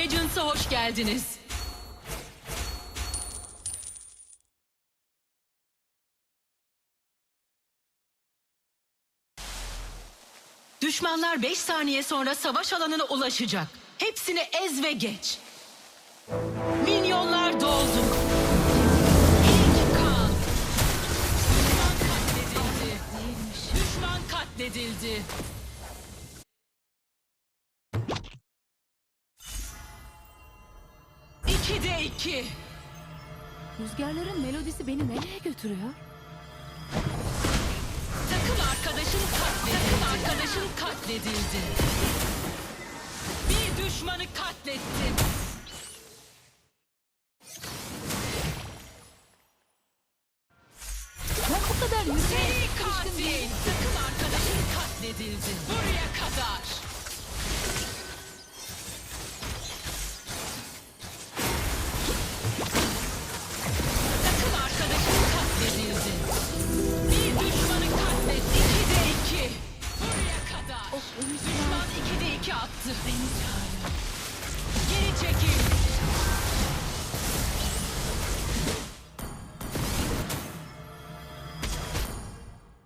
Legends'a hoş geldiniz. Düşmanlar 5 saniye sonra savaş alanına ulaşacak. Hepsini ez ve geç. Minyonlar doldu. İlk kan. Düşman katledildi. Düşman katledildi. İki de iki. Rüzgarların melodisi beni nereye götürüyor? Takım arkadaşın katledildi. Takım arkadaşın katledildi. Bir düşmanı katlettin.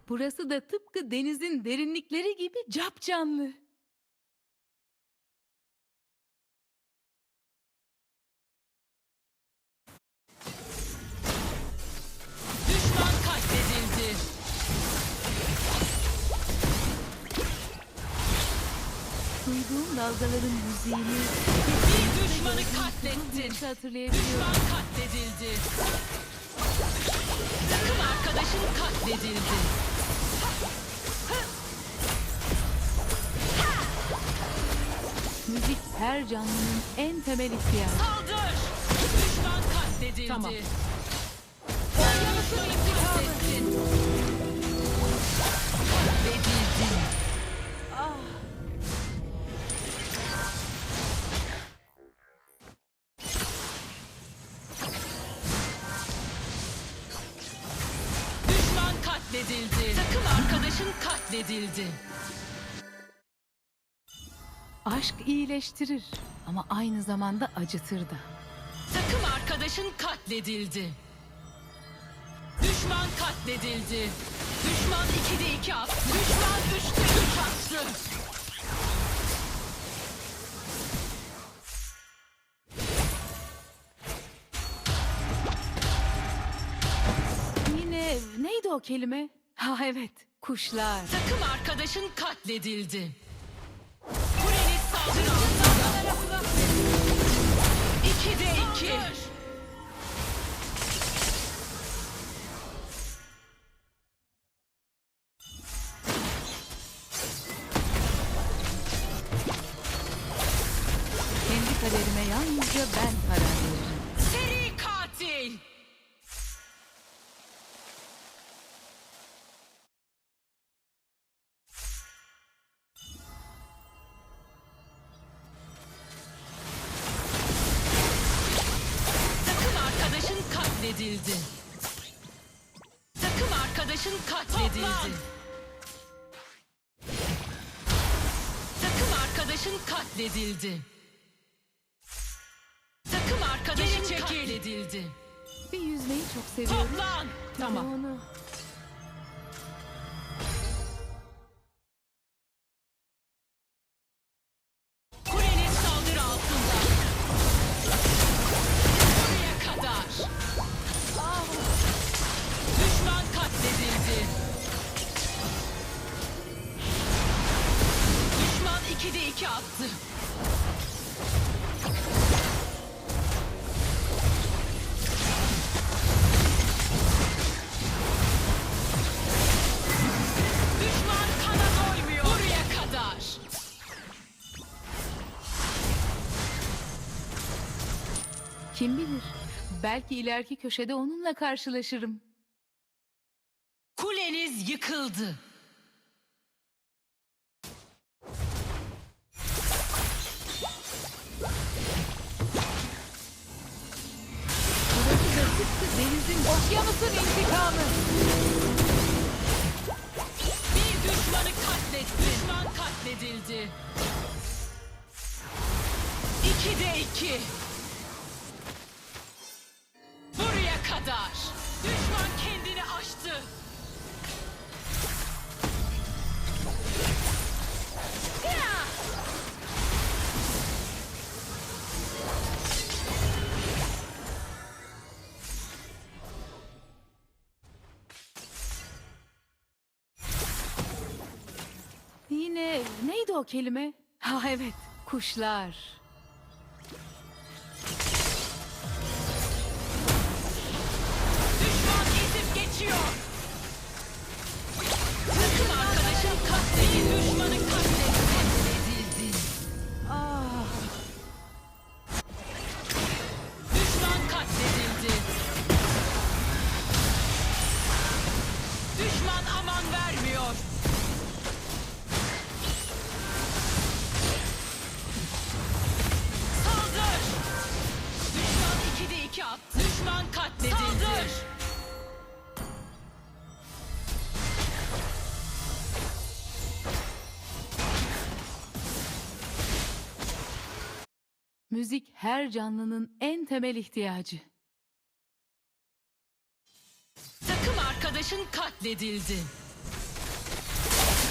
Burası da tıpkı denizin derinlikleri gibi capcanlı. Düşman katledildi. Duyduğum dalgaların müziğini Bir düşmanı katlettin. hatırlayabiliyorum. Düşman katledildi. Takım arkadaşın katledildi. Her canlının en temel ihtiyacı. Saldır! Düşman katledildi. Tamam. Okyanusun. Katledildin. Düşman katledildi. Takım arkadaşın katledildi. Aşk iyileştirir ama aynı zamanda acıtır da. Takım arkadaşın katledildi. Düşman katledildi. Düşman 2'de 2 attı. Düşman 3'te 3 attı. Yine neydi o kelime? Ha evet, kuşlar. Takım arkadaşın katledildi. Kendi kaderime yalnızca ben karar veririm. Katledildi. Takım arkadaşın katledildi. Takım arkadaşın katledildi. Takım arkadaşın katledildi. Bir yüzmeyi çok seviyorum. Toplan. Tamam. Onu kim bilir? Belki ileriki köşede onunla karşılaşırım. Kuleniz yıkıldı. Burası da tıpkı denizin okyanusun intikamı. Bir düşmanı katletti. Düşman katledildi. İki de iki. O kelime? Ha evet, kuşlar. Müzik her canlının en temel ihtiyacı. Takım arkadaşın katledildi.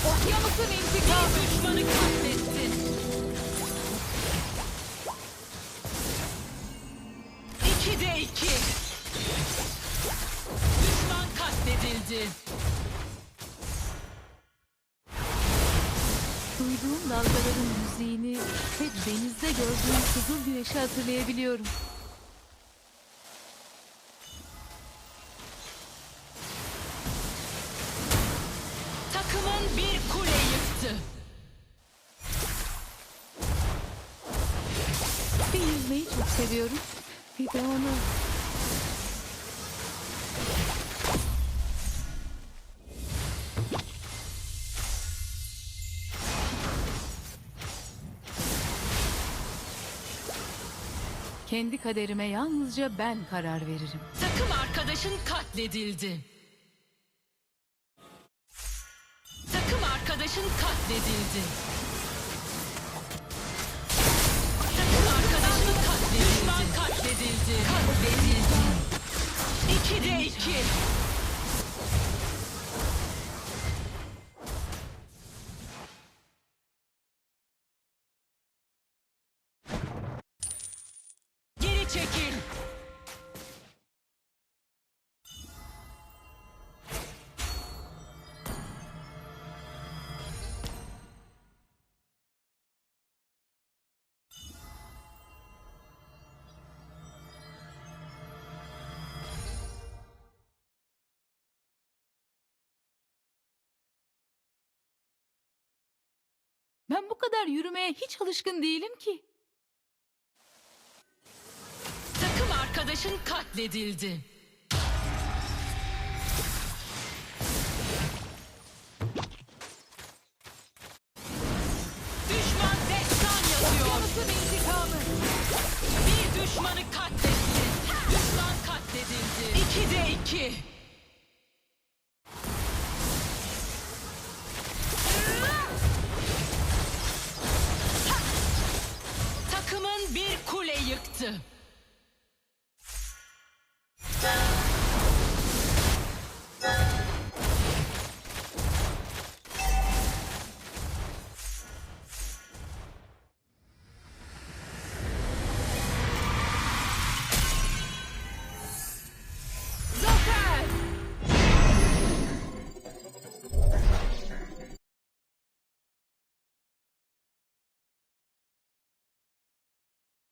Okyanusun intikamı. Bir düşmanı katlettin. İki de iki. Düşman katledildi. Duyduğum dalgaların müziğini ve denizde gördüğüm kızıl güneşi hatırlayabiliyorum. Takımın bir kule yıktı. Bir yüzmeyi çok seviyorum. Bir de onu. Kendi kaderime yalnızca ben karar veririm. Takım arkadaşın katledildi. Takım arkadaşın katledildi. Takım arkadaşın katledildi. Düşman katledildi. Katledildi. 2'de 2. çekil. Ben bu kadar yürümeye hiç alışkın değilim ki. Arkadaşın katledildi.